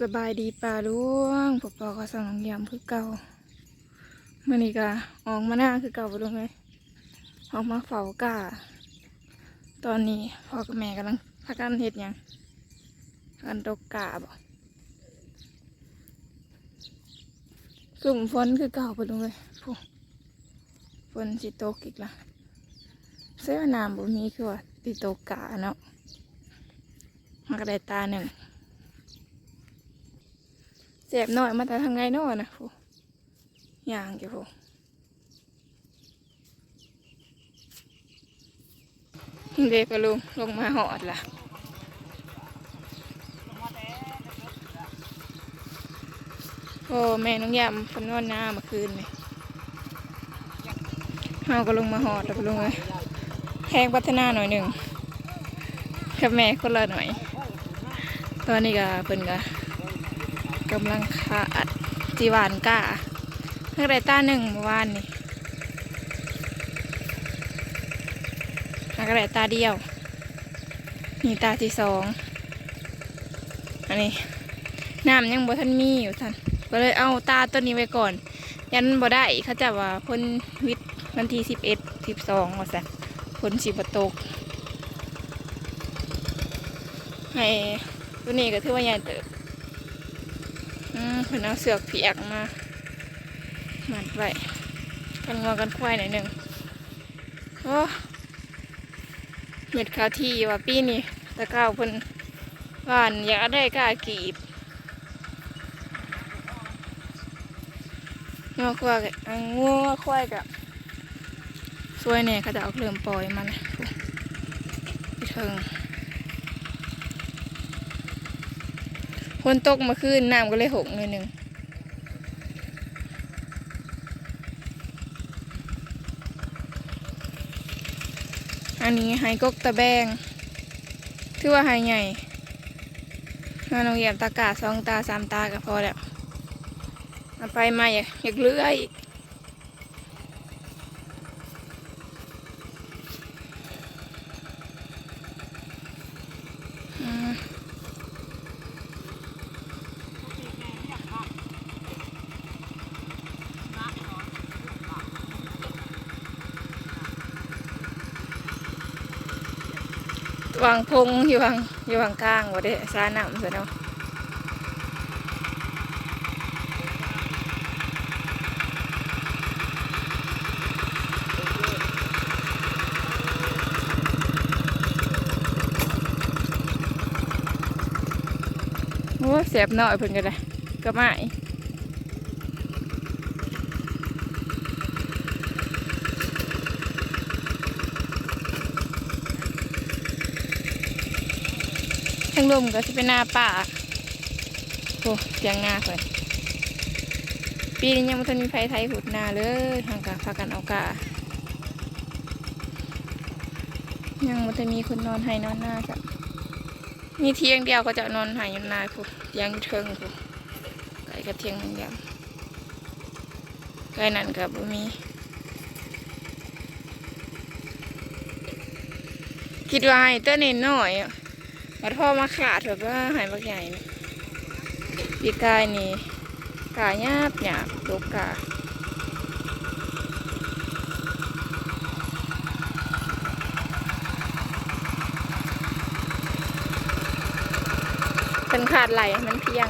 สบายดีป่าลุงปอปอก็สั่งน้องยำคือเก่าเมื่อนี้ก็ออกมาหน้าคือเก่าไปลุงเลยออกมาเฝ้ากาตอนนี้พ่อกับแม่กำลังพักกันเห็ดยังกันตกกาบ่กลุ่มฝนคือเก่าไปลุงเลยพูฝนสิตกอีกละเสื้อน้ำบ่มีคือว่าติตกกาเนาะมันก็ได้ตาหนึ่ง จ็บหน่อยมาแต่ทางไงน่นนะฟูย่างจ้ะฟูเด็กก็ลงลงมาหอดละโอ้แม่น้องยำเพนนวดหน้าเมื่อคืนนี่เฮาก็ลงมาหอดแล้วก็ลงเลยแพงพัฒนาหน่อยหนึ่งกับแม่คนละหน่อย ตอนนี้ก็เป็นก็ กำลังขาดจีวานก้านักไรต้าหนึ่งเมื่อวานนี่นักไรตาเดียวมีตาที่สองอันนี้น้ำยังบ่ทันมีอยู่ท่านก็เลยเอาตาตัวนี้ไว้ก่อน ยันบ่ได้เขาจะว่าพ้นวิทย์วันที่สิบเอ็ดสิบสองว่าสันพ้นสิบตกให้ตัวนี้ก็ถือว่าใหญ่เติบ พิ่นเอาเสือกเพียกมามัดไว้กันงอกันควายหน่อยหนึ่งโอ้เม็ดข้าวที่ว่าปีนี้ตะก้าวเพิ่นหวานอยากได้กล้ากีบงัวควายกะอันงัวควายกะสวยเนี่ยเขาจะเอาเคลื่อมปล่อยมันพี่เทิง ฝนตกมาขึ้นน้ำก็เลยหกเลยหนึ่งอันนี้ไฮกกตะแบงถือว่าไฮใหญ่งาน้องเหยียบตากาสองตาสามตาก็พอแล้วเอาไปมาอยากอยากเลื้อยอีกอืม วางพงอยู่วางอยู่วางกลางว่าได้ซาหนำซะเนาะโอ้เสียบหน่อยเพิ่นก็ได้ก็ไม่ ทั้งรวมก็จะเป็นหน้าป่าโอ้เสียงหน้าเพิ่นปีนี้ยังไม่ทันมีไฟไทยหุดหน้าเลยทางกาพากันเอากายังมันจะมีคนนอนให้นอนหน้าจ้ะมีเที่ยงเดียวก็จะนอนให้อยู่หน้าพูยังเทิงพูไก่กระเทียงหนึ่งอย่างไก่นั่นกับบมี คิดว่าให้เต้นหน่อยอะ มาพ่อมาขาดแบบว่าหายบักใหญ่นี่ปีกายนี่กาหยาบหยาบลูกกาเป็นขาดไหลมันเพียง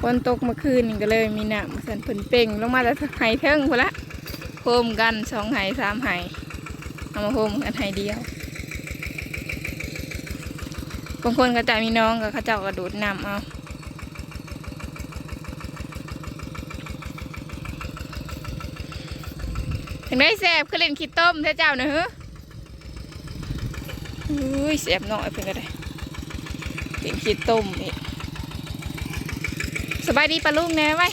ฝนตกเมื่อคืนนี่ก็เลยมีน้ำสันเพิ่นเป่งลงมาแล้วไหายเทิงพนละโฮมกันสองไหายสามไหายเอามาโฮมกันไหายเดียวบางคนก็จะมีน้องกับเขาเจ้ากระโดดน้ำเอาถึงได้แสบคือเล่นขี้ต้มเท่าเจ้านะเฮ้ออุ้ยแสบหน่อยเพิ่นก็ได้เล่นขี้ต้มอีก สบายดีปะลุงแน่ไว้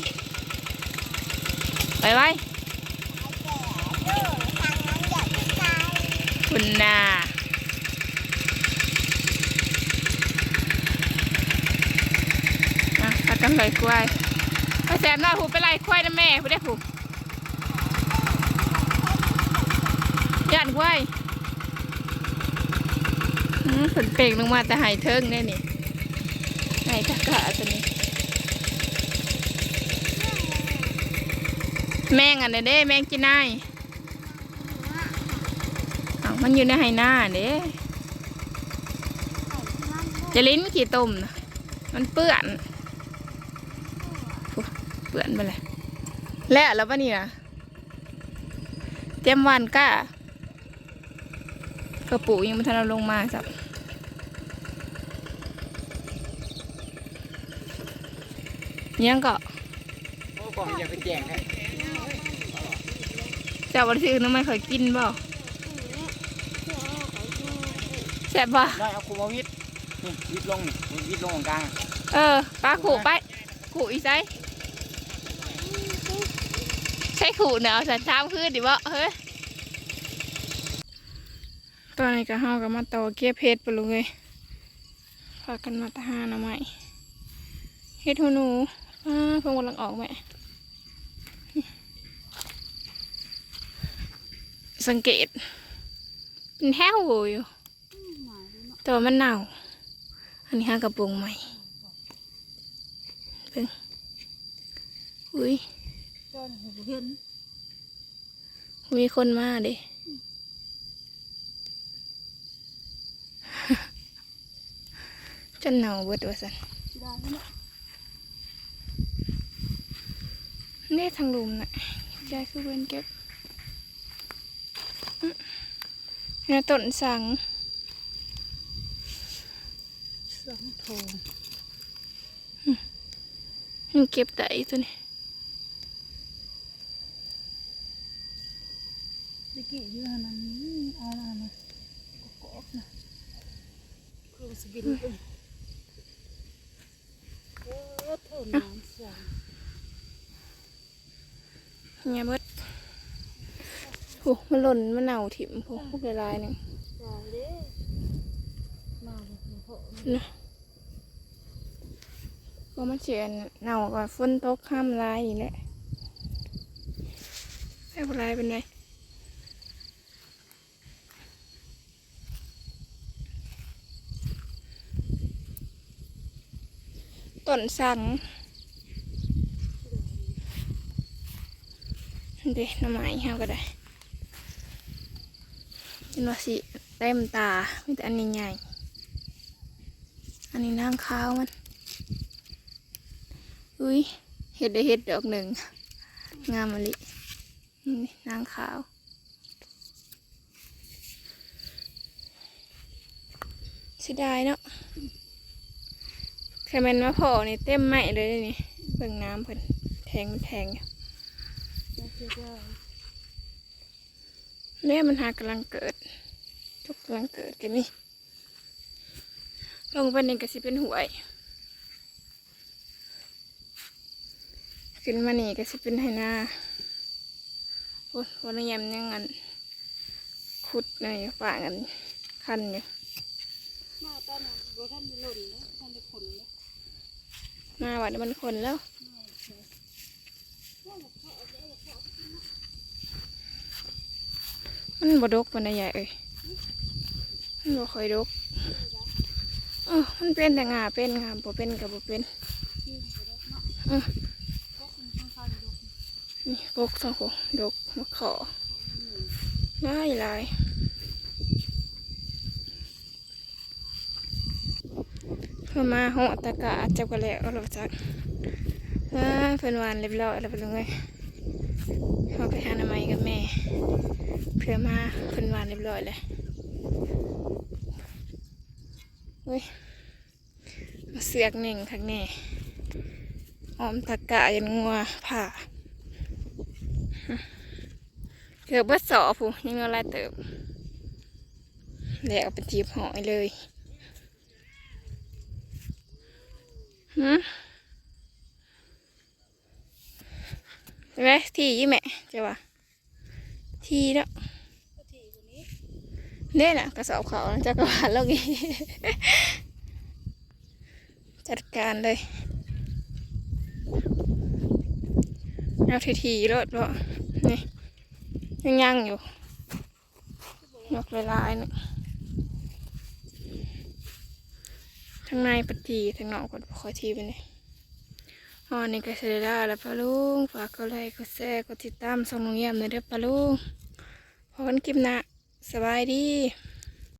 ไปไว้คุณนากันไล่ควายไปแสบหน้าผูไปไล่ควายนะแม่ผูได้ผูย่านควายอืมฝนเป่งลงมาแต่หายเทิงแน่นี่หายตะกะตัวนี้ แมงอันเด้ แมงจีนายอ้มันอยู่ในไหหน้าเด้จะลิ้นขี่ตุ่มนะมันเปื้อน เปื้อนไปเลย แล้วแล้วปะนี่นะเตรียมวันก้ากระปุกยังไม่ทันเอาลงมาสับยังก็โอ้กล่องอย่าไปแจกให้ เจ้าวันที่อื่นทำไมเคยกินบ่แซ่บบ่ได้เอาคูมาวิทนี่วิทลงนี่วิทลงตรงกลางเออปลาขู่ไปขู่อีไซใช่ขู่เนาะสันทามขึ้นดิบ่เฮ้ยตอนนี้ก็เฮาก็มาต่อเก็บเห็ดไปลุงเลยพากันมาตะหาหน่อไม้เห็ดหูหนูอ่าเพิ่งกำลังออกแม่ สังเกตเป็นแถวอยู่แต่ว่ามันเน่า อันนี้ห้ากระปุงใหม่เพิ่งอุ้ยมีคนมาด้จนเน่าเบิดว่าสันนี่ทางลุมนะยายคือเวนเก็บ นี่ต้นสัง สังทองมันเก็บได้ตัวนี้ตะกี้อยู่ขนาดนี้เอาละนะกอกๆนะคือสบินเลยโอ้เท่าน้ำสั่งเนี่ยเบิด โอ้มันหล่นมันเน่าถิ่มโอ้พวกลายๆหนึ่งตายเด้มาเลยเพาะนะก็มันเสียเน่าก่อนฝนตกข้ามลายนี่แหละไม่เป็นไรเป็นไรต้นสังเด็น้ำไม้เฮาก็ได้ เป็นว่าสิเต็มตามีแต่อันนี้ใหญ่ อันนี้นางข้าวมัน อุ้ยเห็ดได้เห็ดดอกหนึ่ง งามมะลินี่นางขาวเสียดายเนาะแค่แมันมาพอนี่เต็มไหมเลยนี่เบิ่งน้ำเพิ่นแทงมันแทงอยู่จะเจอได้เนี่ยมันหากำลังเกิดทุ กกำลังเกิดกันนี่ลงไปนี่ก็สิเป็นหวย ขึ้นมานี่ก็สิเป็นไหนาโอ้ยวันนี้ยำยังงันขุดในป่ากันคันอยู่มาตอนนั้นบ่ท่านได้หล่นแล้วท่านได้ผลแล้วมาวันนี้มันคนแล้วมันบดกมันใหญ่เอ้ยมัน บ่ค่อยดกเออมันเป็นแต่งาเป็นงาบ่เป็นกับบ่เป็นที่บ่ได้เนาะเออก็คุณค่อนข้างดกนี่กกสองคนดกมะขอหลายหลายเพื่อมาหอตะกะจับกันแล้วเราจักอ่าเพิ่นวานเรียบร้อยแล้วไปลงเลยเขาไปหาหน้าไม้กับแม่ เพื่อมาเพิ่นวานเรียบร้อยเลย เฮ้ยมาเสือกหนึ่งข้างแน่ออมตะกะยันงัวผ่าเกือบเบิดสอผู้ยังเงินลายเติบแล้วเอาเป็นจีบหอยเลยหืมใช่ไหมที่ยี่แม่เจ้าวะที่แล้ว เนี่ยนะกระสอบเขาจักรวาลโลกนี้จัดการเลยเอาทีทีรถบ่นี่ยังยังอยู่ยกหลายๆนึงทั้งในปฏิทั้งนอกก็คอยทีไปนี่อ๋อนี่ก็เสร็จแล้วแล้วปะลุงฝากกดไลค์กดแชร์กดติดตามส่องน้องเยี่ยมเลยเด้อปะลุงพอกันคลิปหน้า สบายดี